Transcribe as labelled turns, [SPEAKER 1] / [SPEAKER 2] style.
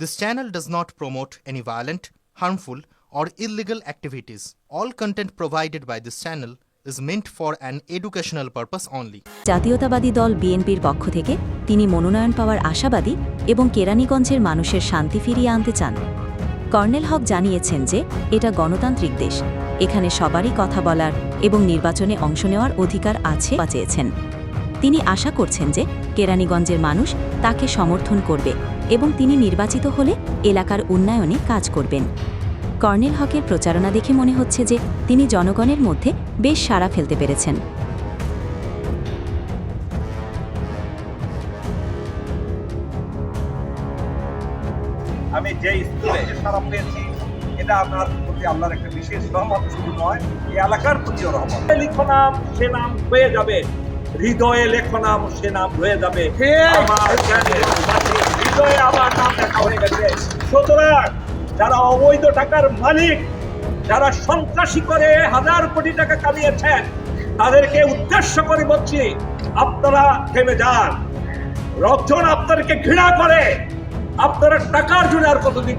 [SPEAKER 1] This channel does not promote any violent, harmful, or illegal activities. All content provided by this channel is meant for an educational purpose only.
[SPEAKER 2] জাতীয়তাবাদী দল বিএনপির পক্ষ থেকে তিনি মনোনয়ন পাওয়ার আশাবাদী এবং কেরানীগঞ্জের মানুষের শান্তি ফিরিয়ে আনতে চান কর্নেল হক জানিয়েছেন যে এটা গণতান্ত্রিক দেশ এখানে সবারই কথা বলার এবং নির্বাচনে অংশ নেওয়ার অধিকার আছে বা চেয়েছেন তিনি আশা করছেন যে কেরানীগঞ্জের মানুষ তাকে সমর্থন করবে এবং তিনি নির্বাচিত হলে এলাকার উন্নয়নে কাজ করবেন। কর্নেল হকের প্রচারণা দেখে মনে হচ্ছে যে তিনি জনগণের মধ্যে বেশ সাড়া ফেলতে পেরেছেন।
[SPEAKER 3] আমি যে স্কুলে সারা পেয়েছি এটা আপনার প্রতি আল্লাহর একটা বিশেষ রহমত শুধু নয় এই এলাকার প্রতিও রহমত। লিখো নাম সে নাম হয়ে যাবে। হৃদয়ে লেখো নাম সে নাম হয়ে যাবে। আমার জ্ঞানের হৃদয়ে আমার নাম লেখা হয়ে গেছে। সুতরাং যারা অবৈধ টাকার মালিক যারা সন্ত্রাসী করে হাজার কোটি টাকা কামিয়েছেন তাদেরকে উদ্দেশ্য করে বলছি আপনারা থেমে যান। রক্ষণ আপনাদেরকে ঘৃণা করে আপনারা টাকার জন্য আর কতদিন